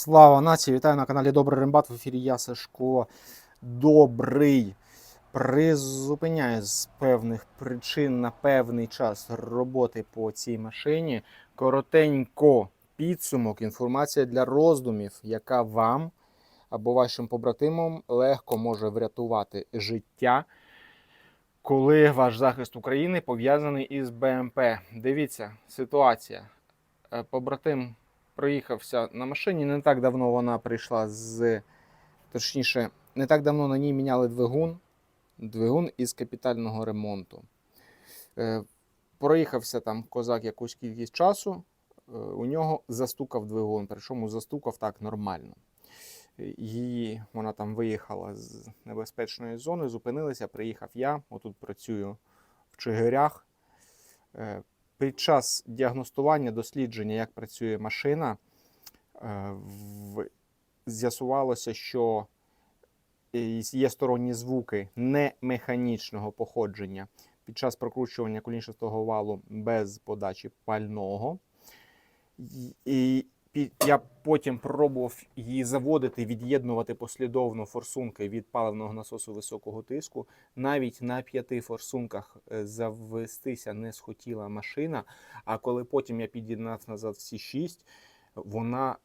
Слава нації! Вітаю на каналі Добрий Рембат. В ефірі я Сашко Добрий. Призупиняю з певних причин на певний час роботи по цій машині. Коротенько підсумок, інформація для роздумів, яка вам або вашим побратимам легко може врятувати життя, коли ваш захист України пов'язаний із БМП. Дивіться, ситуація. Е, Побратим проїхався на машині. Не так давно вона прийшла з. Точніше, не так давно на ній міняли двигун. Двигун із капітального ремонту. Е, проїхався там козак якусь кількість часу. е, у нього застукав двигун, причому застукав так нормально. Е, Її вона там виїхала з небезпечної зони, зупинилася, приїхав я. Отут працюю в Чигирях. Під час діагностування, дослідження, як працює машина, е, з'ясувалося, що е, є сторонні звуки не механічного походження під час прокручування колінчастого валу без подачі пального. І- я потім пробував її заводити, від'єднувати послідовно форсунки від паливного насосу високого тиску. Навіть на п'яти форсунках е, завестися не схотіла машина. А коли потім я під'єднав назад всі шість, вона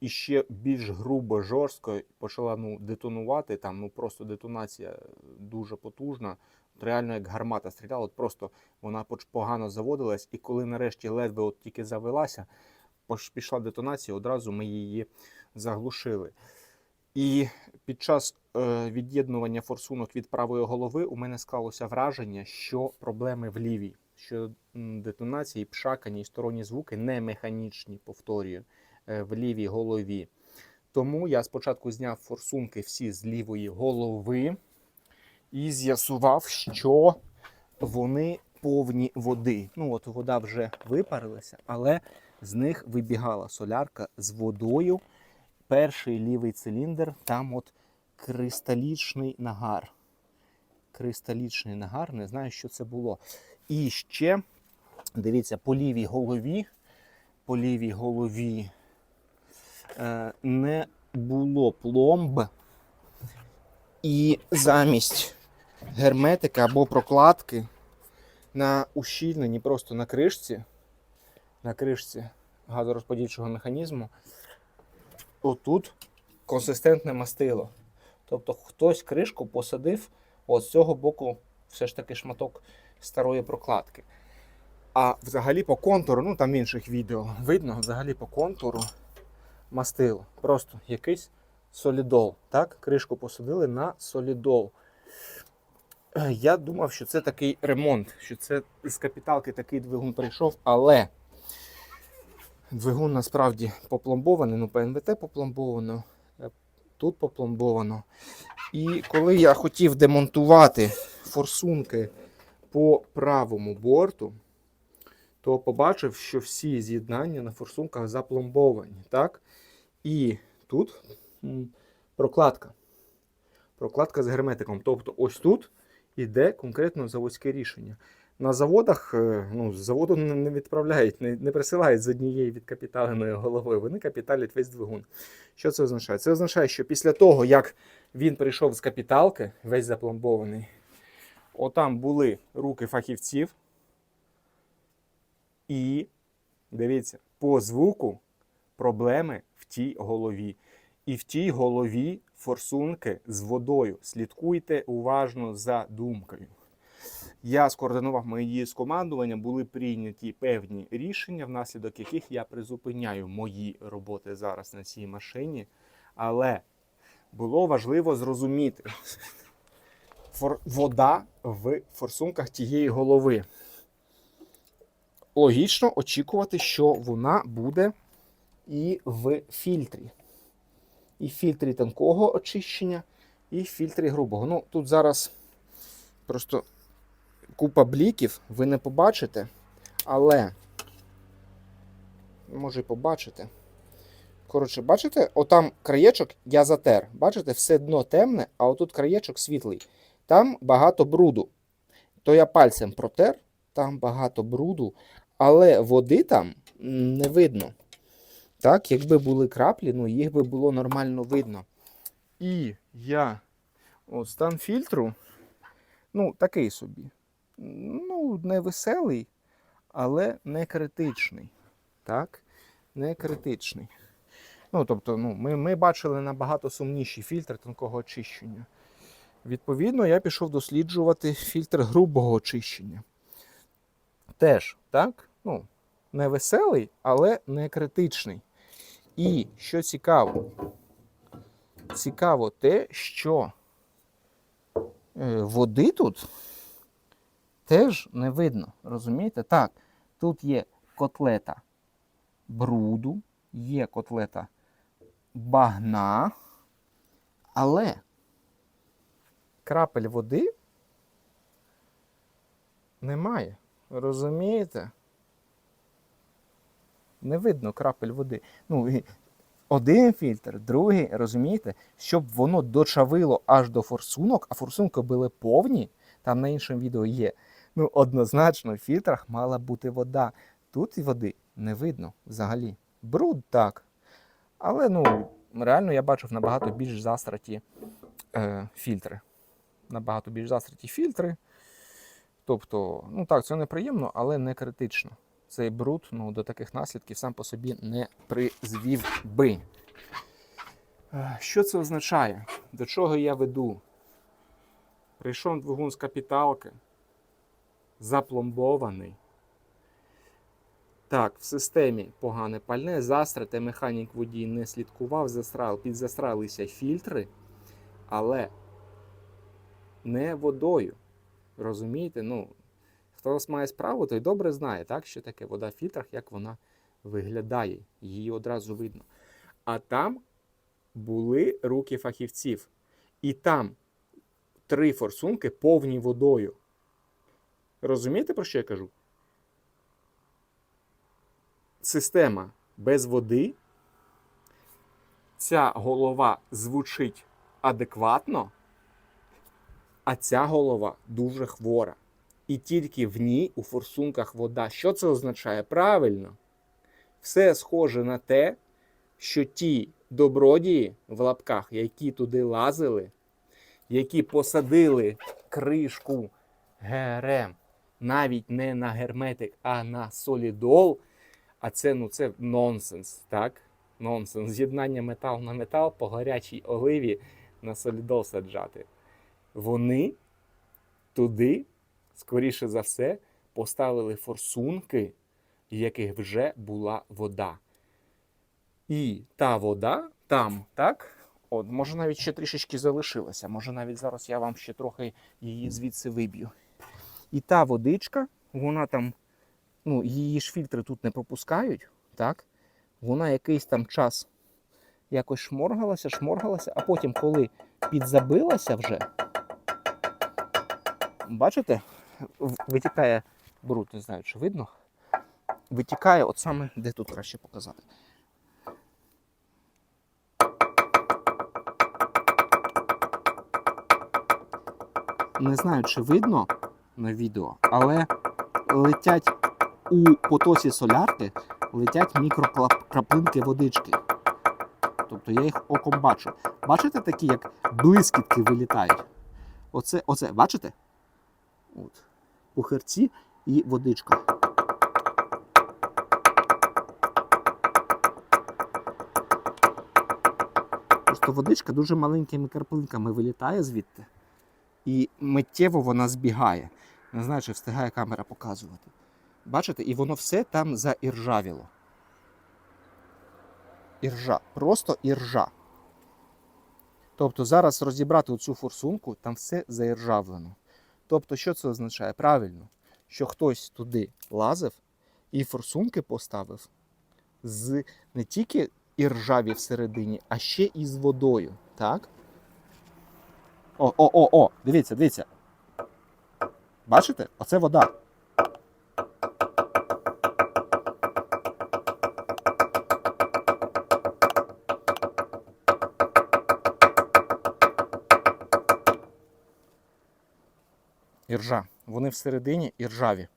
іще більш грубо, жорстко почала ну, детонувати. Там ну просто детонація дуже потужна. От Реально як гармата стріляла, от просто вона погано заводилась, і коли нарешті ледве от тільки завелася, пішла детонація, одразу ми її заглушили. І під час е, від'єднування форсунок від правої голови у мене склалося враження, що проблеми в лівій, що детонації, пшакані і сторонні звуки не механічні, повторюю, е, в лівій голові. Тому я спочатку зняв форсунки всі з лівої голови і з'ясував, що вони повні води. Ну, от вода вже випарилася, але з них вибігала солярка з водою. Перший лівий циліндр, там от кристалічний нагар. Кристалічний нагар, не знаю, що це було. І ще, дивіться, по лівій голові, по лівій голові е, не було пломб. І замість герметика або прокладки на ущільненні, просто на кришці, на кришці газорозподільчого механізму, отут консистентне мастило. Тобто хтось кришку посадив от з цього боку все ж таки шматок старої прокладки. А взагалі по контуру, ну там в інших відео видно, взагалі по контуру мастило. Просто якийсь солідол. Так? Кришку посадили на солідол. Я думав, що це такий ремонт, що це з капіталки такий двигун прийшов, але двигун насправді попломбований, ну ПНВТ попломбовано, е, тут попломбовано. І коли я хотів демонтувати форсунки по правому борту, то побачив, що всі з'єднання на форсунках запломбовані. Так? І тут прокладка. Прокладка з герметиком. Тобто ось тут іде конкретно заводське рішення. На заводах е, ну, заводу не відправляють, не, не присилають з однієї відкапіталеної голови. Вони капіталять весь двигун. Що це означає? Це означає, що після того, як він прийшов з капіталки, весь запломбований, отам були руки фахівців. І дивіться, по звуку проблеми в тій голові. І в тій голові форсунки з водою. Слідкуйте уважно за думкою. Я скоординував мої з командування, були прийняті певні рішення, внаслідок яких я призупиняю мої роботи зараз на цій машині. Але було важливо зрозуміти вода в форсунках тієї голови. Логічно очікувати, що вона буде і в фільтрі. І в фільтрі тонкого очищення, і в фільтрі грубого. Ну, тут зараз просто купа бліків, ви не побачите, але може і побачите. Коротше, бачите, отам краєчок я затер. Бачите, все дно темне, а отут краєчок світлий. Там багато бруду. То я пальцем протер, там багато бруду, але води там не видно. Так, якби були краплі, ну їх би було нормально видно. І я от стан фільтру, ну, такий собі. Ну, не веселий, але не критичний. Так? Не критичний. Ну, тобто, ну, ми, ми бачили набагато сумніші фільтри тонкого очищення. Відповідно, я пішов досліджувати фільтр грубого очищення. Теж, так? Ну, не веселий, але не критичний. І що цікаво, цікаво те, що е, води тут теж не видно. Розумієте? Так, тут є котлета бруду, є котлета багна, але крапель води немає. Розумієте? Не видно крапель води. Ну, один фільтр, другий, розумієте, щоб воно дочавило аж до форсунок, а форсунки були повні, там на іншому відео є. Ну, однозначно, в фільтрах мала бути вода. Тут і води не видно взагалі. Бруд так. Але ну, реально я бачив набагато більш застраті е, фільтри. Набагато більш застраті фільтри. Тобто, ну так, це неприємно, але не критично. Цей бруд ну, до таких наслідків сам по собі не призвів би. Е, Що це означає? До чого я веду? Прийшов двигун з капіталки, запломбований. Так, в системі погане пальне, застрате, механік водій не слідкував, застрал, підзастралися фільтри, але не водою. Розумієте? Ну, хто має справу, той добре знає, так, що таке вода в фільтрах, як вона виглядає. Її одразу видно. А там були руки фахівців. І там три форсунки повні водою. Розумієте, про що я кажу? Система без води. Ця голова звучить адекватно, а ця голова дуже хвора. І тільки в ній у форсунках вода. Що це означає? Правильно. Все схоже на те, що ті добродії в лапках, які туди лазили, які посадили кришку ГРМ навіть не на герметик, а на солідол. А це ну це нонсенс, так? Нонсенс. З'єднання метал на метал по гарячій оливі на солідол саджати. Вони туди, скоріше за все, поставили форсунки, в яких вже була вода. І та вода там, так? От, може навіть ще трішечки залишилася. Може навіть зараз я вам ще трохи її звідси виб'ю. І та водичка, вона там, ну, її ж фільтри тут не пропускають, так? Вона якийсь там час якось шморгалася, шморгалася, а потім, коли підзабилася вже, бачите, витікає бруд, не знаю, чи видно. Витікає от саме, де тут краще показати. Не знаю, чи видно на відео, але летять у потоці солярки летять мікрокраплинки водички. Тобто я їх оком бачу. Бачите такі, як блискітки вилітають? Оце, оце, бачите? От. Пухирці і водичка. Просто водичка дуже маленькими краплинками вилітає звідти. І миттєво вона збігає. Не знаю, чи встигає камера показувати. Бачите, і воно все там заіржавіло. Іржа, просто іржа. Тобто зараз розібрати цю форсунку, там все заіржавлено. Тобто, що це означає? Правильно, що хтось туди лазив і форсунки поставив з не тільки іржаві всередині, а ще і з водою. Так? О, о, о, о, дивіться, дивіться. Бачите? Оце вода. Іржа. Вони всередині іржаві.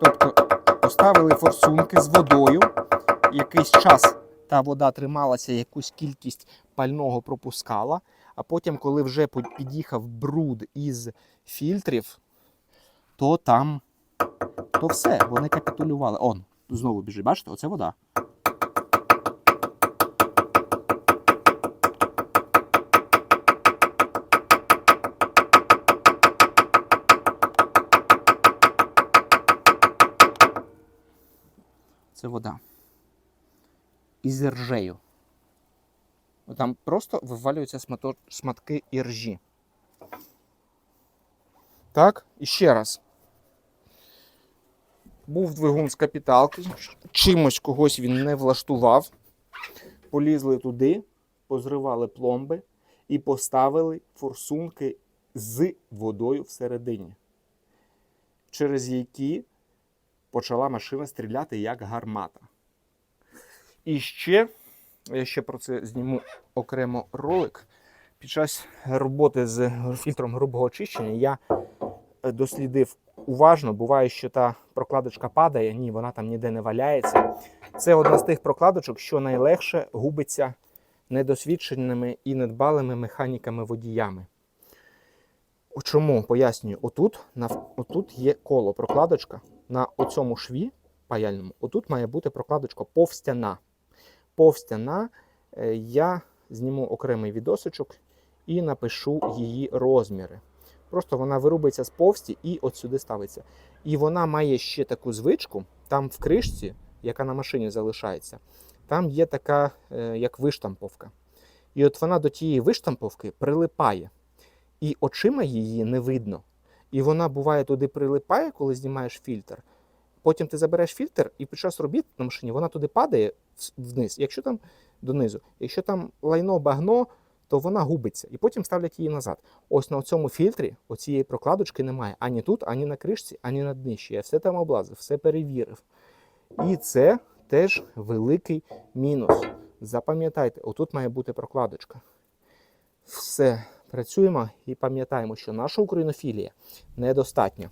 Тобто поставили форсунки з водою, якийсь час та вода трималася, якусь кількість пального пропускала, а потім, коли вже під'їхав бруд із фільтрів, то там то все, вони капітулювали. Он, знову біжить, бачите, оце вода. Це вода. Із іржею. Там просто вивалюються шматки іржі. Так, і ще раз. Був двигун з капіталки, чимось когось він не влаштував. Полізли туди, позривали пломби і поставили форсунки з водою всередині, через які почала машина стріляти як гармата. І ще, я ще про це зніму окремо ролик. Під час роботи з фільтром грубого очищення я е, дослідив уважно. Буває, що та прокладочка падає, ні, вона там ніде не валяється. Це одна з тих прокладочок, що найлегше губиться недосвідченими і недбалими механіками-водіями. Чому? Пояснюю, отут, на, отут є коло, прокладочка. На оцьому шві паяльному, отут має бути прокладочка повстяна. Повстяна, е, я зніму окремий відосичок і напишу її розміри. Просто вона вирубиться з повсті і от сюди ставиться. І вона має ще таку звичку, там в кришці, яка на машині залишається, там є така, е, як виштамповка. І от вона до тієї виштамповки прилипає. І очима її не видно. І вона буває туди прилипає, коли знімаєш фільтр. Потім ти забереш фільтр, і під час робіт на машині вона туди падає вниз. Якщо там донизу, якщо там лайно багно, то вона губиться. І потім ставлять її назад. Ось на цьому фільтрі оцієї прокладочки немає ані тут, ані на кришці, ані на днищі. Я все там облазив, все перевірив. І це теж великий мінус. Запам'ятайте, отут має бути прокладочка. Все, працюємо і пам'ятаємо, що наша українофілія недостатня.